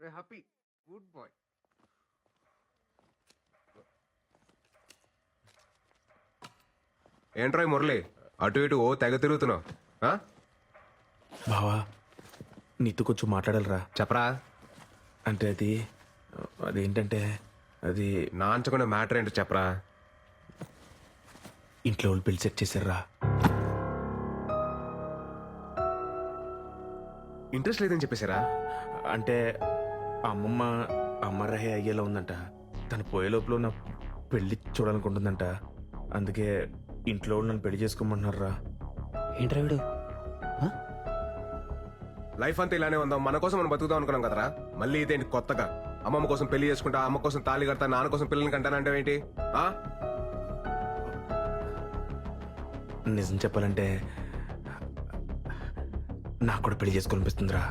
రే happy good bye ఏంట్రా మురళి? అటు ఇటు ఓ తెగ తిరుగుతున్నావు. ఆ? బావా నీతో కొంచెం మాట్లాడాలరా. చెప్పరా? అంటే అది అదేంటంటే అది నాంచకుండా మ్యాటర్ ఏంటో చెప్పరా? ఇంట్లో వాళ్ళు పెళ్ళి సెట్ చేశారా? ఇంట్రెస్ట్ లేదని చెప్పేశారా? అంటే అమ్మమ్మ అమ్మరహే అయ్యేలా ఉందంట. తను పోయే లోపల నా పెళ్ళి చూడాలనుకుంటుందంట. అందుకే ఇంట్లో వాళ్ళు నన్ను పెళ్ళి చేసుకోమంటున్నారా ఏంట్రా వీడు? లైఫ్ అంతా ఇలానే ఉందాం. మన కోసం మనం బతుకుదాం అనుకున్నాం కదరా. మళ్ళీ ఇదేంటి కొత్తగా? అమ్మమ్మ కోసం పెళ్ళి చేసుకుంటా అమ్మ కోసం తాళి కడతా నాన్న కోసం పిల్లల్ని కంటానంటే ఏంటి? ఆ? నిజం చెప్పాలంటే నాకు కూడా పెళ్ళి చేసుకోవాలనిపిస్తుందిరా.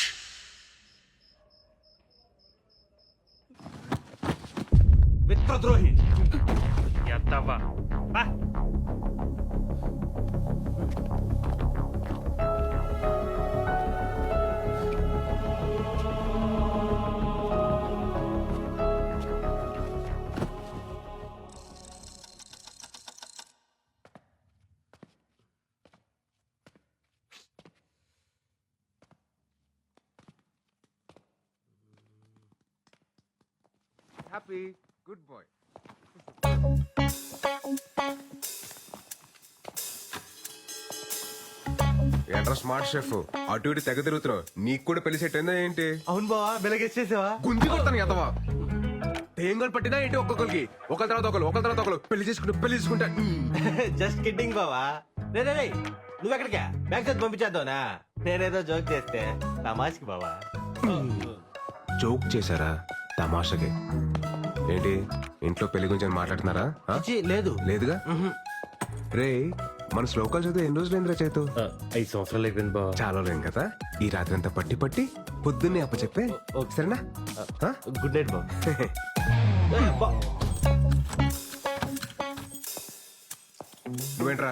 మిత్రద్రోహి ఎత్తవ్వా బా హ్యాపీ గుడ్ బాయ్. ఏంట్రా స్మార్ట్ షెఫ్? అటు ఇటు తెగ తిరుగుతున్నావు. నీకు కూడా పెళ్ళి సెట్ అయిందా ఏంటి? అవును బావా వెలగేసేసావా గుంజి కొడతాను ఎంతవా తేంగలు పట్టినా ఏంటి ఒక్కొక్కరికి? ఒకరి తర్వాత ఒకరు ఒకరి తర్వాత ఒకరు పెళ్ళి చేసుకుంటూ పెళ్ళి చేసుకుంటా. జస్ట్ కిడ్డింగ్ బావా. రే నువ్వు ఎక్కడికా? బ్యాంక్ చదివి పంపించేద్దావునా నేనేదో జోక్ చేస్తే తమాష్కి బావా. జోక్ చేశారా? తమాషకి. ఏంటి? ఇంట్లో పెళ్ళి గురించి మాట్లాడుతున్నారా? ఆ? లేదు. లేదుగా? రే మన శ్లోకాలు చదివి ఎన్ని రోజులు ఏంద్రా చేతు? ఐదు సంవత్సరాలు అయిపోయింది బావా. చాలా లేం కదా? ఈ రాత్రి అంతా పట్టి పట్టి పొద్దున్నే అప్ప చెప్పే సరేనా? ఆ? గుడ్ నైట్ బావ. నువ్వేంట్రా?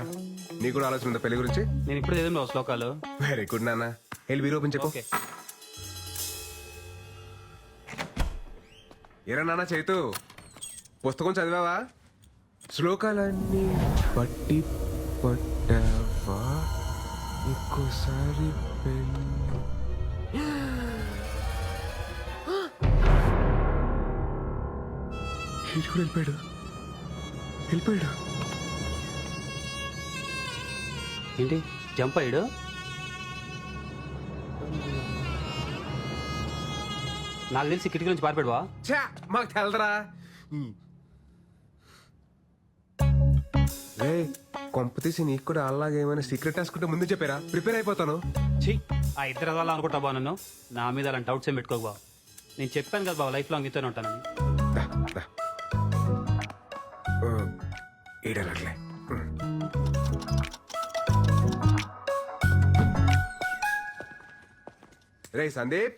నీకు కూడా ఆలోచన ఉందా పెళ్ళి గురించి? నేను ఇప్పుడు శ్లోకాలు. వెరీ గుడ్ నాన్న. వెళ్ళి వీరు ఓపెన్ చెప్పు ఏరా నాన్న చైతు. పుస్తకం చదివావా? శ్లోకాలన్నీ పట్టి పట్టావా? ఇంకోసారి పెన్ను వీడు కూడా వెళ్ళిపోయాడు. వెళ్ళిపోయాడు. ఏంటి? జంప్ అయ్యాడు? నాకు తెలిసి కిటికీ నుంచి పారిపోయావా ఛా మాకు తెలదరా. రే కొంప తీసి నీకు కూడా అలాగే ఏమైనా సీక్రెట్ రాసుకుంటే ముందు చెప్పారా. ప్రిపేర్ అయిపోతాను. ఛీ ఆ ఇద్దరు అదవాలా అనుకుంటా బా నన్ను. నా మీద అలాంటి డౌట్స్ ఏం పెట్టుకోకు బా నేను చెప్పాను కదా బాబా లైఫ్ లాంగ్ ఇతోనే ఉంటానని. దా, దా. ఆ, ఈడనట్లే ఉమ్. రే సందీప్.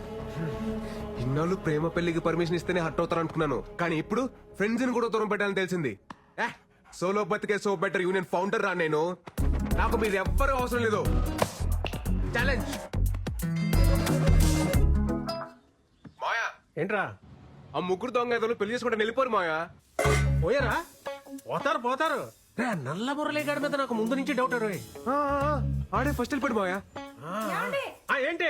ఇన్నాళ్ళు ప్రేమ పెళ్ళికి పర్మిషన్ ఇస్తేనే హట్ అవుతారు అనుకున్నాను. కానీ ఇప్పుడు ఫ్రెండ్స్ని కూడా దూరం పెట్టాలని తెలిసింది. సోలో బతికే సో బెటర్ యూనియన్ ఫౌండర్ రా నేను. నాకు మీరు ఎవ్వరూ అవసరం లేదు. ఛాలెంజ్ మాయా. ఏంట్రా? ఆ ముగ్గురు దొంగ ఏదో పెళ్ళి చేసుకుంటే వెళ్ళిపోరు మాయా. పోయారా? పోతారు పోతారు. నల్ల మురళీగాడి మీద నాకు ముందు నుంచి డౌట్ ఆడే ఫస్ట్ వెళ్ళిపోడు మాయా? ఏంటి?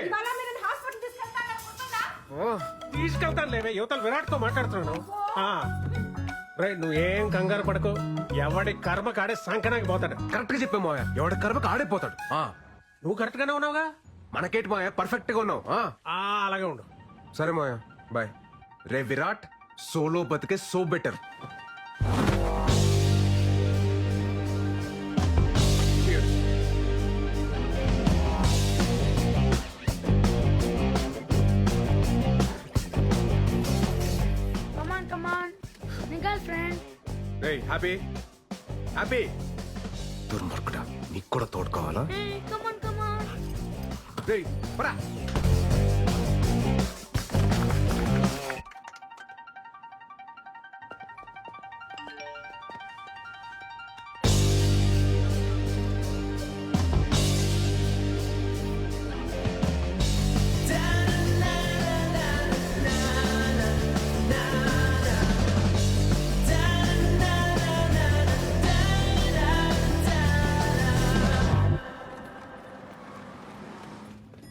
తీసుకెళ్తాను లేవే యువతల విరాట్తో మాట్లాడుతున్నాను. రేయ్ నువ్వేం కంగారు పడకు. ఎవడి కర్మ కాడే సంకనాకి పోతాడు. కరెక్ట్గా చెప్పే మావయ్య. ఎవడ కర్మకు ఆడైపోతాడు. ఆ, నువ్వు కరెక్ట్ గానే ఉన్నావుగా? మనకేంటి మావయ్య? పర్ఫెక్ట్గా ఉన్నావు అలాగే ఉండు. సరే మావయ్య బాయ్. రే విరాట్ సోలో బతికే సో బెటర్. ఏయ్ హ్యాపీ హ్యాపీ దుర్మార్కుడా నీకు కూడా తోడు కావాలా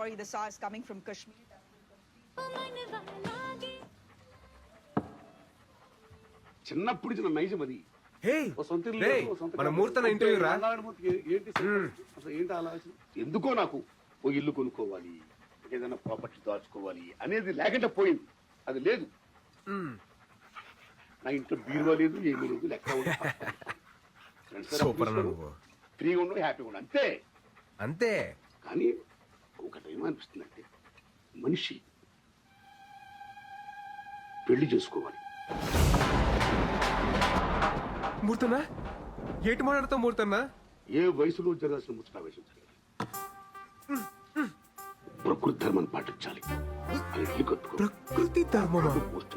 story the saw is coming from Kashmir. చిన్నప్పుడు ఇచ్చిన నైజం అది. హే ఓ సొంత ఇల్లు రే లేదు, ఓ సొంత మన కారు. రా. నారాయణమూర్తికి ఏంటి అసలు ఏంటి ఆలోచన? ఎందుకో నాకు ఓ ఇల్లు కొనుక్కోవాలి ఏదైనా ప్రాపర్టీ దాచుకోవాలి అనేది లేకుండా పోయింది. అది లేదు. నా ఇంట్లో బీరువా లేదు ఏమీ లేదు లెక్క ఉంది. Friends దగ్గర సూపర్ అన్న తీసుకోను. నువ్వు. ఫ్రీగా ఉండవు హ్యాపీగా ఉండవు అంతే. అంతే. కానీ ఒకటి ఏమనిపిస్తుంది అంటే మనిషి పెళ్ళి చేసుకోవాలి. మూర్తన్నా? ఏటి మాట్లాడుతావు మూర్తన్నా? ఏ వయసులో జరగాల్సిన ముచ్చటావేశం జరగాలి. ప్రకృతి ధర్మాన్ని పాటించాలి. అది ప్రకృతి ధర్మమా? మోస్ట్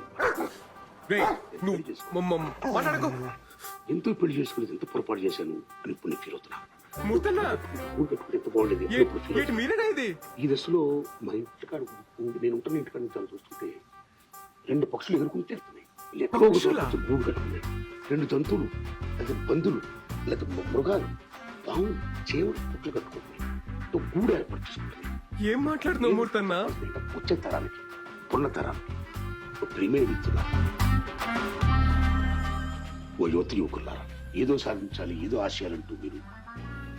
రే నువ్వు మమ్మ మాట్లాడకు. ఎంతో పెళ్ళి చేసుకునేది ఎంత పొరపాటు చేశాను అని ఇప్పుడు నేను ఫీల్ అవుతున్నా ఏటి మీరేనా ఇది. ఈ దశలో మా ఇంటికాడ నేను ఉంటున్న ఇంటికాడ నుంచి చూస్తుంటే రెండు పక్షులు ఎగురుకుని తిరుగుతున్నాయి. గూడు కట్టుకున్నాయి రెండు జంతువులు లేదా లేదా మ- మృగాలు పాము చేవులు పుట్లు కట్టుకుంటున్నాయి. గూడు ఏర్పాటు ఏం మాట్లాడుతున్నావు మూర్తన్నా? వచ్చే తరానికి పున్న తరానికి ఓ ప్రియమైన మిత్రులా ఓ యువతి యువకులారా ఏదో సాధించాలి ఏదో ఆశయాలంటూ మీరు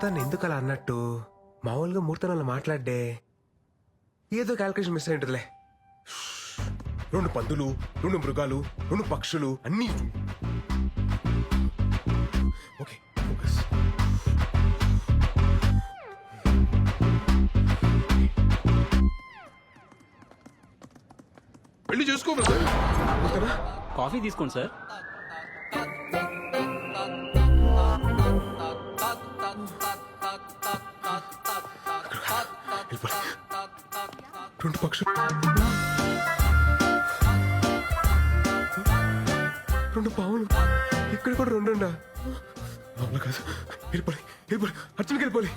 ముహూర్తాన్ని ఎందుకు అలా అన్నట్టు? మామూలుగా ముహూర్తం అలా మాట్లాడే ఏదో క్యాల్కులేషన్ మిస్ అయి ఉంటుందిలే రెండు పందులు రెండు మృగాలు రెండు పక్షులు అన్నీ ఓకే ఫోకస్ పెళ్ళి చేసుకో కాఫీ తీసుకోండి సార్ రెండు పావులు. ఇక్కడ కూడా రెండు అవును కాదు. వెళ్ళిపోయి వెళ్ళిపోయి అర్జున్కి వెళ్ళిపోయి